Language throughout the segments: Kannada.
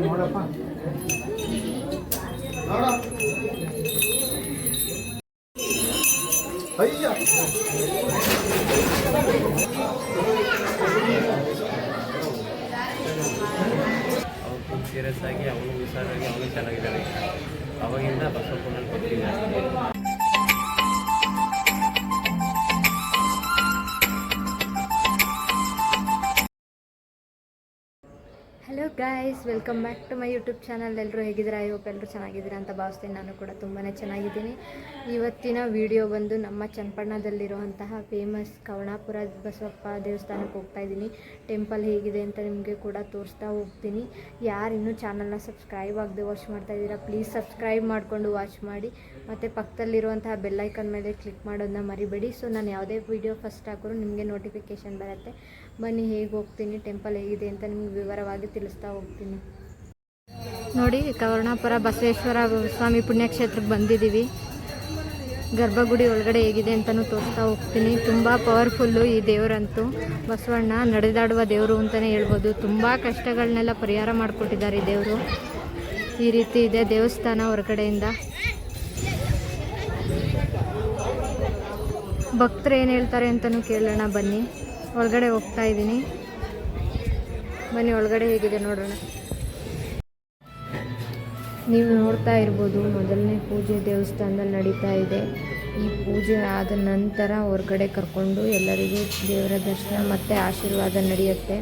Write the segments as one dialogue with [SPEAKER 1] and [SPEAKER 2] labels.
[SPEAKER 1] ನೋಡಪ್ಪ. ಅಯ್ಯ.
[SPEAKER 2] ಅವನು ಸೀರಿಯಸ್ ಆಗಿ ಅವನು ಹುಷಾರಾಗಿ ಅವನು ಚೆನ್ನಾಗಿದ್ದಾನೆ. ಅವಾಗಿಂದ ಬಸವಪ್ಪನಲ್ಲಿ ಭಕ್ತಿ
[SPEAKER 3] guys welcome back to my YouTube channel ಎಲ್ಲರೂ ಹೇಗಿದ್ದೀರಾ? ಐ ಹೋಪ್ ಎಲ್ಲರೂ ಚೆನ್ನಾಗಿದ್ದೀರಾ ಅಂತ ಭಾವಿಸ್ತೀನಿ. ನಾನು ಕೂಡ ತುಂಬಾ ಚೆನ್ನಾಗಿದ್ದೀನಿ. ಇವತ್ತಿನ ವಿಡಿಯೋ ಬಂದು ನಮ್ಮ ಚನ್ನಪಟ್ಟಣದಲ್ಲಿರುವಂತಹ ಫೇಮಸ್ ಕವಣಾಪುರ ಬಸವಪ್ಪ ದೇವಸ್ಥಾನಕ್ಕೆ ಹೋಗ್ತಾ ಇದ್ದೀನಿ. ಟೆಂಪಲ್ ಹೇಗಿದೆ ಅಂತ ನಿಮಗೆ ಕೂಡ ತೋರಿಸ್ತಾ ಹೋಗ್ತೀನಿ. ಯಾರು ಇನ್ನೂ ಚಾನಲ್ನ ಸಬ್ಸ್ಕ್ರೈಬ್ ಆಗದೆ ವಾಚ್ ಮಾಡ್ತಾ ಇದ್ದೀರಾ ಪ್ಲೀಸ್ ಸಬ್ಸ್ಕ್ರೈಬ್ ಮಾಡಿಕೊಂಡು ವಾಚ್ ಮಾಡಿ. ಮತ್ತು ಪಕ್ಕದಲ್ಲಿರುವಂತಹ ಬೆಲ್ಲೈಕನ್ ಮೇಲೆ ಕ್ಲಿಕ್ ಮಾಡೋದನ್ನ ಮರಿಬೇಡಿ. ಸೊ ನಾನು ಯಾವುದೇ ವಿಡಿಯೋ ಫಸ್ಟ್ ಹಾಕಿದ್ರು ನಿಮಗೆ ನೋಟಿಫಿಕೇಶನ್ ಬರುತ್ತೆ. ಬನ್ನಿ, ಹೇಗೆ ಹೋಗ್ತೀನಿ ಟೆಂಪಲ್ ಹೇಗಿದೆ ಅಂತ ನಿಮ್ಗೆ ವಿವರವಾಗಿ ತಿಳಿಸ್ತಾ ಹೋಗ್ತೀನಿ. ನೋಡಿ, ಕವರ್ಣಾಪುರ ಬಸವೇಶ್ವರ ಸ್ವಾಮಿ ಪುಣ್ಯಕ್ಷೇತ್ರಕ್ಕೆ ಬಂದಿದ್ದೀವಿ. ಗರ್ಭಗುಡಿ ಒಳಗಡೆ ಹೇಗಿದೆ ಅಂತಲೂ ತೋರಿಸ್ತಾ ಹೋಗ್ತೀನಿ. ತುಂಬ ಪವರ್ಫುಲ್ಲು ಈ ದೇವರಂತೂ. ಬಸವಣ್ಣ ನಡೆದಾಡುವ ದೇವರು ಅಂತಲೇ ಹೇಳ್ಬೋದು. ತುಂಬ ಕಷ್ಟಗಳನ್ನೆಲ್ಲ ಪರಿಹಾರ ಮಾಡಿಕೊಟ್ಟಿದ್ದಾರೆ ಈ ದೇವರು. ಈ ರೀತಿ ಇದೆ ದೇವಸ್ಥಾನ ಹೊರಗಡೆಯಿಂದ. ಭಕ್ತರು ಏನು ಹೇಳ್ತಾರೆ ಅಂತಲೂ ಕೇಳೋಣ ಬನ್ನಿ. ಒಳಗಡೆ ಹೋಗ್ತಾ ಇದ್ದೀನಿ. ಬನ್ನಿ ಒಳಗಡೆ ಹೇಗಿದೆ ನೋಡೋಣ. ನೀವು ನೋಡ್ತಾ ಇರ್ಬೋದು, ಮೊದಲನೇ ಪೂಜೆ ದೇವಸ್ಥಾನದಲ್ಲಿ ನಡೀತಾ ಇದೆ. ಈ ಪೂಜೆ ಆದ ನಂತರ ಹೊರಗಡೆ ಕರ್ಕೊಂಡು ಎಲ್ಲರಿಗೂ ದೇವರ ದರ್ಶನ ಮತ್ತು ಆಶೀರ್ವಾದ ನಡೆಯುತ್ತೆ.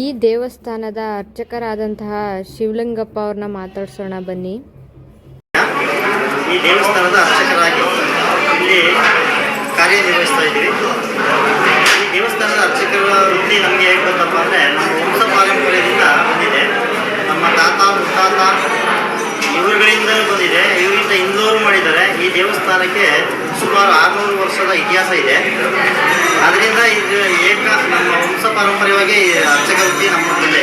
[SPEAKER 3] ಈ ದೇವಸ್ಥಾನದ ಅರ್ಚಕರಾದಂತಹ ಶಿವಲಿಂಗಪ್ಪ ಅವ್ರನ್ನ ಮಾತಾಡ್ಸೋಣ ಬನ್ನಿ.
[SPEAKER 4] ಈ ದೇವಸ್ಥಾನದ ಅರ್ಚಕರಾಗಿ ಇಲ್ಲಿ ಕಾರ್ಯನಿರ್ವಹಿಸ್ತಾ ಇದ್ದೀವಿ ಈ ದೇವಸ್ಥಾನದ ಅರ್ಚಕರ ವೃತ್ತಿ ನಮಗೆ ಹೇಗೆ ಬಂತಪ್ಪ ಅಂದರೆ ನಮ್ಮ ವಂಶ ಪಾರಂಪರ್ಯದಿಂದ ಬಂದಿದೆ. ನಮ್ಮ ತಾತ, ಮುತ್ತಾತ ಇವರುಗಳಿಂದ ಬಂದಿದೆ. ಇವರಿಂದ ಹಿಂದೂರು ಮಾಡಿದ್ದಾರೆ. ಈ ದೇವಸ್ಥಾನಕ್ಕೆ ಸುಮಾರು ಆರುನೂರು ವರ್ಷದ ಇತಿಹಾಸ ಇದೆ. ಅದರಿಂದ ಇದು ಏಕ ನಮ್ಮ ವಂಶ ಪಾರಂಪರ್ಯವಾಗಿ ಅರ್ಚಕ ನಮ್ಮ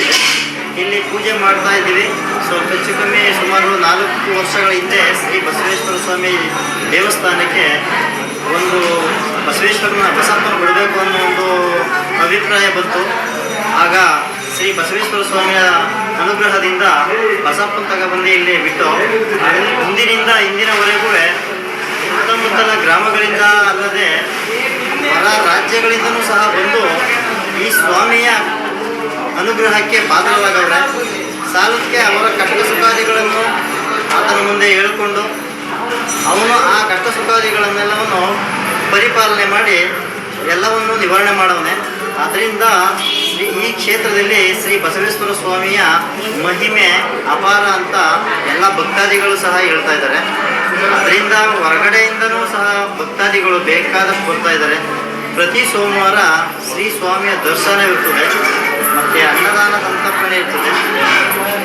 [SPEAKER 4] ಇಲ್ಲಿ ಪೂಜೆ ಮಾಡ್ತಾ ಇದ್ದೀವಿ. ಸೊ ಹೆಚ್ಚು ಕಮ್ಮಿ ಸುಮಾರು ನಾಲ್ಕು ವರ್ಷಗಳ ಹಿಂದೆ ಶ್ರೀ ಬಸವೇಶ್ವರ ಸ್ವಾಮಿ ದೇವಸ್ಥಾನಕ್ಕೆ ಒಂದು ಬಸವೇಶ್ವರನ ಬಸಪ್ಪನ ಬಿಡಬೇಕು ಅನ್ನೋ ಒಂದು ಅಭಿಪ್ರಾಯ ಬಂತು. ಆಗ ಶ್ರೀ ಬಸವೇಶ್ವರ ಸ್ವಾಮಿಯ ಅನುಗ್ರಹದಿಂದ ಬಸಪ್ಪನ ತಗೊಬಂದು ಇಲ್ಲಿ ಬಿಟ್ಟು ಮುಂದಿನಿಂದ ಇಂದಿನವರೆಗೂ ಸುತ್ತಮುತ್ತಲ ಗ್ರಾಮಗಳಿಂದ ಅಲ್ಲದೆ ಹೊರ ರಾಜ್ಯಗಳಿಂದಲೂ ಸಹ ಬಂದು ಈ ಸ್ವಾಮಿಯ ಅನುಗ್ರಹಕ್ಕೆ ಪಾತ್ರರಾಗವ್ರೆ ಸಾಲಕ್ಕೆ ಅವರ ಕಷ್ಟ ಸುಖಾದಿಗಳನ್ನು ಆತನ ಮುಂದೆ ಹೇಳಿಕೊಂಡು ಅವನು ಆ ಕಷ್ಟ ಸುಖಾದಿಗಳನ್ನೆಲ್ಲವನ್ನು ಪರಿಪಾಲನೆ ಮಾಡಿ ಎಲ್ಲವನ್ನು ನಿವಾರಣೆ ಮಾಡವನೆ ಅದರಿಂದ ಈ ಕ್ಷೇತ್ರದಲ್ಲಿ ಶ್ರೀ ಬಸವೇಶ್ವರ ಸ್ವಾಮಿಯ ಮಹಿಮೆ ಅಪಾರ ಅಂತ ಎಲ್ಲ ಭಕ್ತಾದಿಗಳು ಸಹ ಹೇಳ್ತಾ ಇದ್ದಾರೆ. ಅದರಿಂದ ಹೊರಗಡೆಯಿಂದನೂ ಸಹ ಭಕ್ತಾದಿಗಳು ಬೇಕಾದಷ್ಟು ಬರ್ತಾ ಇದ್ದಾರೆ. ಪ್ರತಿ ಸೋಮವಾರ ಶ್ರೀ ಸ್ವಾಮಿಯ ದರ್ಶನವಿರ್ತದೆ. ಮತ್ತು ಅನ್ನದಾನ ಸಂತರ್ಪಣೆ ಇರ್ತದೆ.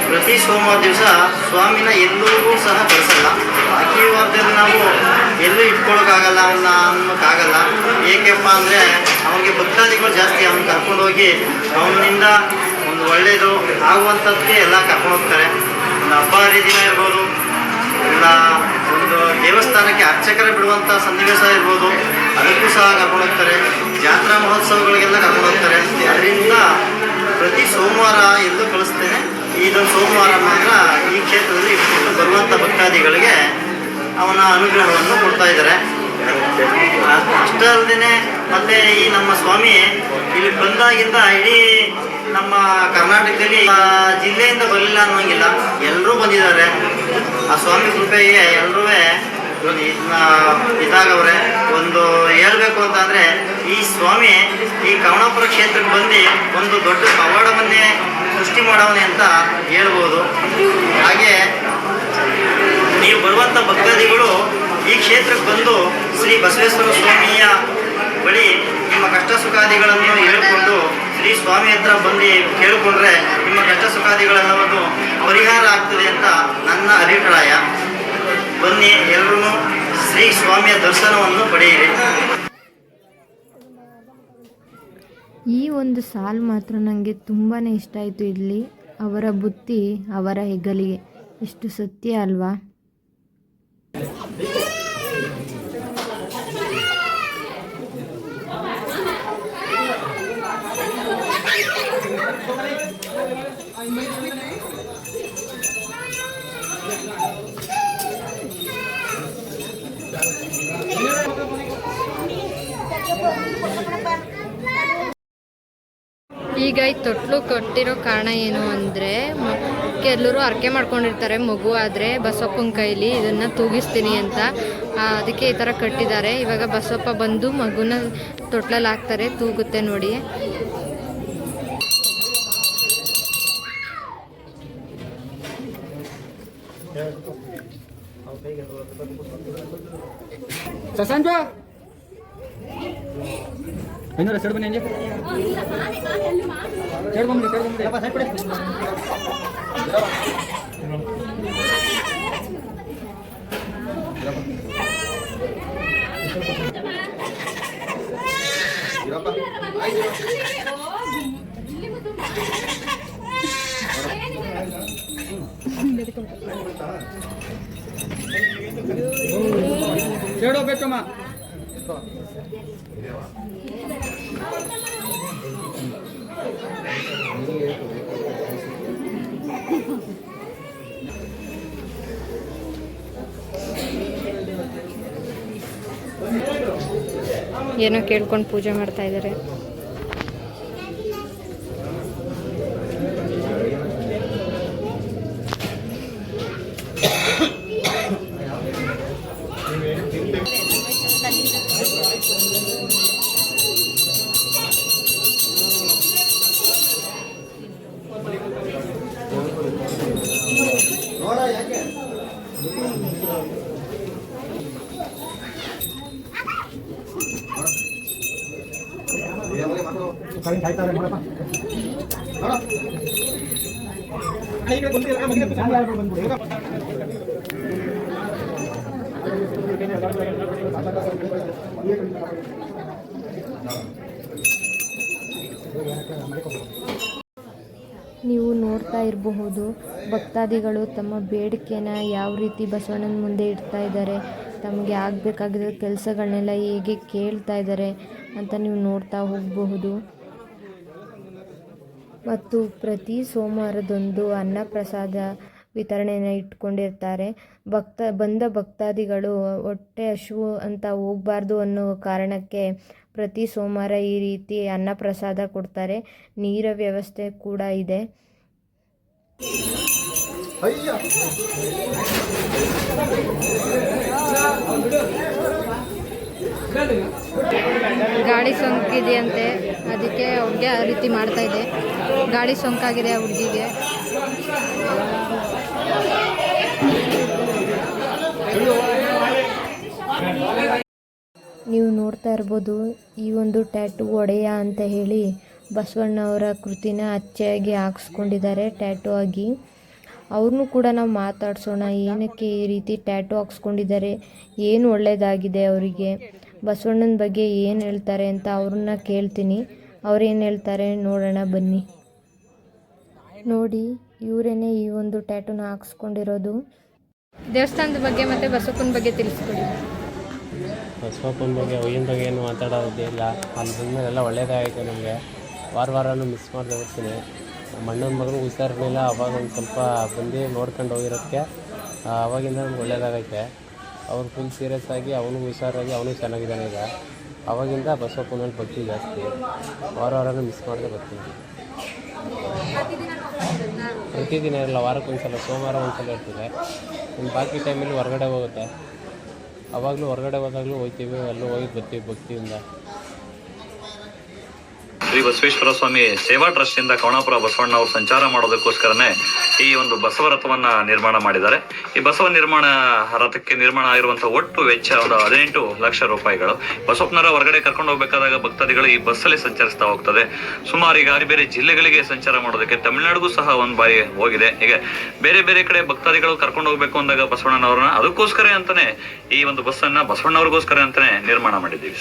[SPEAKER 4] ಪ್ರತಿ ಸೋಮವಾರ ದಿವಸ ಸ್ವಾಮಿನ ಎಲ್ಲರಿಗೂ ಸಹ ಬಳಸಲ್ಲ ಬಾಕಿ ವಾರದಲ್ಲಿ ನಾವು ಎಲ್ಲೂ ಇಟ್ಕೊಳ್ಳೋಕ್ಕಾಗಲ್ಲ ಅವನ್ನ ಅನ್ನೋಕ್ಕಾಗಲ್ಲ. ಏಕೆಪ್ಪ ಅಂದರೆ ಅವನಿಗೆ ಭಕ್ತಾದಿಗಳು ಜಾಸ್ತಿ, ಅವನು ಕರ್ಕೊಂಡು ಹೋಗಿ ಅವನಿಂದ ಒಂದು ಒಳ್ಳೆಯದು ಆಗುವಂಥದ್ದಕ್ಕೆ ಎಲ್ಲ ಕರ್ಕೊಂಡು ಹೋಗ್ತಾರೆ. ಒಂದು ಹಬ್ಬ ಹರಿದಿನ ಇರ್ಬೋದು, ಇಲ್ಲ ಒಂದು ದೇವಸ್ಥಾನಕ್ಕೆ ಅರ್ಚಕರ ಬಿಡುವಂಥ ಸನ್ನಿವೇಶ ಇರ್ಬೋದು. ಅದಕ್ಕೂ ಸಹ ಕರ್ಕೊಂಡು ಹೋಗ್ತಾರೆ ಜಾತ್ರಾ ಮಹೋತ್ಸವಗಳಿಗೆಲ್ಲ ಕರ್ಕೊಂಡು ಹೋಗ್ತಾರೆ ಅದರಿಂದ ಪ್ರತಿ ಸೋಮವಾರ ಎಂದು ಕಳಿಸ್ತೇನೆ. ಇದೊಂದು ಸೋಮವಾರ ಮಾತ್ರ ಈ ಕ್ಷೇತ್ರದಲ್ಲಿ ಬರುವಂಥ ಭಕ್ತಾದಿಗಳಿಗೆ ಅವನ ಅನುಗ್ರಹವನ್ನು ಕೊಡ್ತಾ ಇದ್ದಾರೆ. ಅಷ್ಟೇ ಅಲ್ಲದೆ ಮತ್ತೆ ಈ ನಮ್ಮ ಸ್ವಾಮಿ ಇಲ್ಲಿ ಬಂದಾಗಿಂದ ಇಡೀ ನಮ್ಮ ಕರ್ನಾಟಕದಲ್ಲಿ ಜಿಲ್ಲೆಯಿಂದ ಬರಲಿಲ್ಲ ಅನ್ನೋಂಗಿಲ್ಲ. ಎಲ್ಲರೂ ಬಂದಿದ್ದಾರೆ. ಆ ಸ್ವಾಮಿ ಕೃಪೆಗೆ ಎಲ್ಲರೂ ಇದಾಗವ್ರೆ. ಒಂದು ಅಂತಂದ್ರೆ ಈ ಸ್ವಾಮಿ ಈ ಕವಣಾಪುರ ಕ್ಷೇತ್ರಕ್ಕೆ ಬಂದು ಒಂದು ದೊಡ್ಡ ಪವಾಡವನ್ನೇ ಸೃಷ್ಟಿ ಮಾಡವನೆ ಅಂತ ಹೇಳ್ಬೋದು. ಹಾಗೆ ನೀವು ಬರುವಂಥ ಭಕ್ತಾದಿಗಳು ಈ ಕ್ಷೇತ್ರಕ್ಕೆ ಬಂದು ಶ್ರೀ ಬಸವೇಶ್ವರ ಸ್ವಾಮಿಯ ಬಳಿ ನಿಮ್ಮ ಕಷ್ಟ ಸುಖಾದಿಗಳನ್ನು ಹೇಳಿಕೊಂಡು ಶ್ರೀ ಸ್ವಾಮಿ ಹತ್ರ ಬಂದು ಕೇಳಿಕೊಂಡ್ರೆ ನಿಮ್ಮ ಕಷ್ಟ ಸುಖಾದಿಗಳೆಲ್ಲವನ್ನು ಪರಿಹಾರ ಆಗ್ತದೆ ಅಂತ ನನ್ನ ಅಭಿಪ್ರಾಯ. ಬನ್ನಿ ಎಲ್ಲರೂ ಶ್ರೀ ಸ್ವಾಮಿಯ ದರ್ಶನವನ್ನು ಪಡೆಯಿರಿ.
[SPEAKER 3] ಈ ಒಂದು ಸಾಲು ಮಾತ್ರ ನನಗೆ ತುಂಬಾ ಇಷ್ಟ ಆಯಿತು ಇಲ್ಲಿ. ಅವರ ಬುತ್ತಿ ಅವರ ಹೆಗಲಿಗೆ. ಎಷ್ಟು ಸತ್ಯ ಅಲ್ವಾ? ಈಗ ಈ ತೊಟ್ಲು ಕೊಟ್ಟಿರೋ ಕಾರಣ ಏನು ಅಂದರೆ ಕೆಲವರು ಅರ್ಕೆ ಮಾಡ್ಕೊಂಡಿರ್ತಾರೆ ಮಗು ಆದರೆ ಬಸಪ್ಪನ ಕೈಲಿ, ಇದನ್ನು ತೂಗಿಸ್ತೀನಿ ಅಂತ. ಅದಕ್ಕೆ ಈ ಥರ ಕಟ್ಟಿದ್ದಾರೆ. ಇವಾಗ ಬಸಪ್ಪ ಬಂದು ಮಗುನ ತೊಟ್ಲಲ್ಲಿ ಹಾಕ್ತಾರೆ, ತೂಗುತ್ತೆ ನೋಡಿ.
[SPEAKER 1] ಐನೂರ ಸೈಡ್ ಬನ್ನಿ ಹಂಗೆ ಸೈಡ್ ಬಂದ್ರಿ ಸೈಡ್ ಬಂದ್ರಿ ಸೈಡ್ ಹೋಗ್ಬೇಕಮ್ಮ
[SPEAKER 3] ಏನೋ ಕೇಳ್ಕೊಂಡು ಪೂಜೆ ಮಾಡ್ತಾ ಇದ್ದಾರೆ. ನೀವು ನೋಡ್ತಾ ಇರಬಹುದು ಭಕ್ತಾದಿಗಳು ತಮ್ಮ ಬೇಡಿಕೆನ ಯಾವ ರೀತಿ ಬಸವಣ್ಣನ ಮುಂದೆ ಇಡ್ತಾ ಇದ್ದಾರೆ ತಮಗೆ ಆಗಬೇಕಾಗಿರೋ ಕೆಲಸಗಳನ್ನೆಲ್ಲ ಹೇಗೆ ಕೇಳ್ತಾ ಇದ್ದಾರೆ ಅಂತ ನೀವು ನೋಡ್ತಾ ಹೋಗಬಹುದು. ಮತ್ತು ಪ್ರತಿ ಸೋಮವಾರದಂದು ಅನ್ನಪ್ರಸಾದ ವಿತರಣೆಯನ್ನು ಇಟ್ಕೊಂಡಿರ್ತಾರೆ. ಭಕ್ತ, ಬಂದ ಭಕ್ತಾದಿಗಳು ಹೊಟ್ಟೆ ಹಶುವು ಅಂತ ಹೋಗಬಾರ್ದು ಅನ್ನೋ ಕಾರಣಕ್ಕೆ ಪ್ರತಿ ಸೋಮವಾರ ಈ ರೀತಿ ಅನ್ನಪ್ರಸಾದ ಕೊಡ್ತಾರೆ. ನೀರ ವ್ಯವಸ್ಥೆ ಕೂಡ ಇದೆ. ಗಾಳಿ ಸೋಂಕಿದೆಯಂತೆ. ಅದಕ್ಕೆ ಅವ್ರಿಗೆ ಆ ರೀತಿ ಮಾಡ್ತಾ ಇದೆ. ಗಾಡಿ ಸೋಂಕಾಗಿದೆ ಆ ಹುಡುಗಿಗೆ. ನೀವು ನೋಡ್ತಾ ಇರ್ಬೋದು, ಈ ಒಂದು ಟ್ಯಾಟೂ ಒಡೆಯ ಅಂತ ಹೇಳಿ ಬಸವಣ್ಣವರ ಕೃತಿನ ಅಚ್ಚೆಯಾಗಿ ಹಾಕ್ಸ್ಕೊಂಡಿದ್ದಾರೆ ಟ್ಯಾಟೂ ಆಗಿ. ಅವ್ರನ್ನೂ ಕೂಡ ನಾವು ಮಾತಾಡ್ಸೋಣ, ಏನಕ್ಕೆ ಈ ರೀತಿ ಟ್ಯಾಟು ಹಾಕ್ಸ್ಕೊಂಡಿದ್ದಾರೆ, ಏನು ಒಳ್ಳೆಯದಾಗಿದೆ ಅವರಿಗೆ? ಬಸವಣ್ಣನ ಬಗ್ಗೆ ಏನು ಹೇಳ್ತಾರೆ ಅಂತ ಅವ್ರನ್ನ ಕೇಳ್ತೀನಿ. ಅವ್ರೇನು ಹೇಳ್ತಾರೆ ನೋಡೋಣ, ಬನ್ನಿ. ನೋಡಿ, ಇವರೇನೆ ಈ ಒಂದು ಟ್ಯಾಟೂನ ಹಾಕ್ಸ್ಕೊಂಡಿರೋದು. ದೇವಸ್ಥಾನದ ಬಗ್ಗೆ ಮತ್ತು ಬಸಪ್ಪನ ಬಗ್ಗೆ ತಿಳಿಸ್ಕೊಡಿ.
[SPEAKER 2] ಬಸವಪ್ಪನ ಬಗ್ಗೆ ಒಯ್ಯನ ಬಗ್ಗೆ ಏನು ಮಾತಾಡೋದೇ ಇಲ್ಲ ಅಲ್ಲಿ ಬಂದಮೇಲೆ ಎಲ್ಲ ಆಯಿತು ನಮಗೆ. ವಾರ ವಾರನೂ ಮಿಸ್ ಮಾಡ್ದೆ ಹೋಗ್ತೀನಿ ನಮ್ಮ ಅಣ್ಣನ ಮಗನ ಹುಷಾರಿರಲಿಲ್ಲ, ಅವಾಗ ಒಂದು ಸ್ವಲ್ಪ ಬಂದು ನೋಡ್ಕೊಂಡು ಹೋಗಿರೋಕ್ಕೆ ಅವಾಗಿಂದ ನಮ್ಗೆ ಒಳ್ಳೇದಾಗೈತೆ. ಅವ್ರು ಫುಲ್ ಸೀರಿಯಸ್ ಆಗಿ, ಅವನು ಹುಷಾರಾಗಿ, ಅವನು ಚೆನ್ನಾಗಿದ್ದಾನೆ ಈಗ. ಅವಾಗಿಂದ ಬಸವಪ್ಪನಲ್ಲಿ ಭಕ್ತಿ ಜಾಸ್ತಿ. ವಾರ ವಾರನೂ ಮಿಸ್ ಮಾಡದೆ ಬರ್ತೀನಿ ಪ್ರತಿದಿನ ಇರಲ್ಲ ವಾರಕ್ಕೆ ಸೋಮವಾರ ಒಂದ್ಸಲ ಇರ್ತದೆ. ಇನ್ನು ಬಾಕಿ ಟೈಮಲ್ಲಿ ಹೊರಗಡೆ ಹೋಗುತ್ತೆ. ಅವಾಗಲೂ ಹೊರಗಡೆ ಹೋದಾಗಲೂ ಹೋಗ್ತೀವಿ, ಅಲ್ಲೂ ಹೋಗಿ ಬರ್ತೀವಿ ಭಕ್ತಿಯಿಂದ.
[SPEAKER 5] ಶ್ರೀ ಬಸವೇಶ್ವರ ಸ್ವಾಮಿ ಸೇವಾ ಟ್ರಸ್ಟ್ ಇಂದ ಕವಣಾಪುರ ಬಸವಣ್ಣ ಅವರು ಸಂಚಾರ ಮಾಡೋದಕ್ಕೋಸ್ಕರನೇ ಈ ಒಂದು ಬಸವ ರಥವನ್ನ ನಿರ್ಮಾಣ ಮಾಡಿದ್ದಾರೆ. ಈ ಬಸವ ನಿರ್ಮಾಣ ರಥಕ್ಕೆ ನಿರ್ಮಾಣ ಆಗಿರುವಂತಹ ಒಟ್ಟು ವೆಚ್ಚ ಒಂದು ಹದಿನೆಂಟು ಲಕ್ಷ ರೂಪಾಯಿಗಳು. ಬಸವಪ್ಪನವರ ಹೊರಗಡೆ ಕರ್ಕೊಂಡು ಹೋಗಬೇಕಾದಾಗ ಭಕ್ತಾದಿಗಳು ಈ ಬಸ್ಸಲ್ಲಿ ಸಂಚರಿಸ್ತಾ ಹೋಗ್ತದೆ. ಸುಮಾರು ಈಗ ಬೇರೆ ಜಿಲ್ಲೆಗಳಿಗೆ ಸಂಚಾರ ಮಾಡೋದಕ್ಕೆ ತಮಿಳುನಾಡಿಗೂ ಸಹ ಒಂದ್ ಬಾರಿ ಹೋಗಿದೆ. ಈಗ ಬೇರೆ ಬೇರೆ ಕಡೆ ಭಕ್ತಾದಿಗಳು ಕರ್ಕೊಂಡು ಹೋಗ್ಬೇಕು ಅಂದಾಗ ಬಸವಣ್ಣನವ್ರನ್ನ ಅದಕ್ಕೋಸ್ಕರ ಅಂತಾನೆ ಈ ಒಂದು ಬಸ್ಸನ್ನ ಬಸವಣ್ಣವ್ರಿಗೋಸ್ಕರ ಅಂತಾನೆ ನಿರ್ಮಾಣ ಮಾಡಿದ್ದೀವಿ.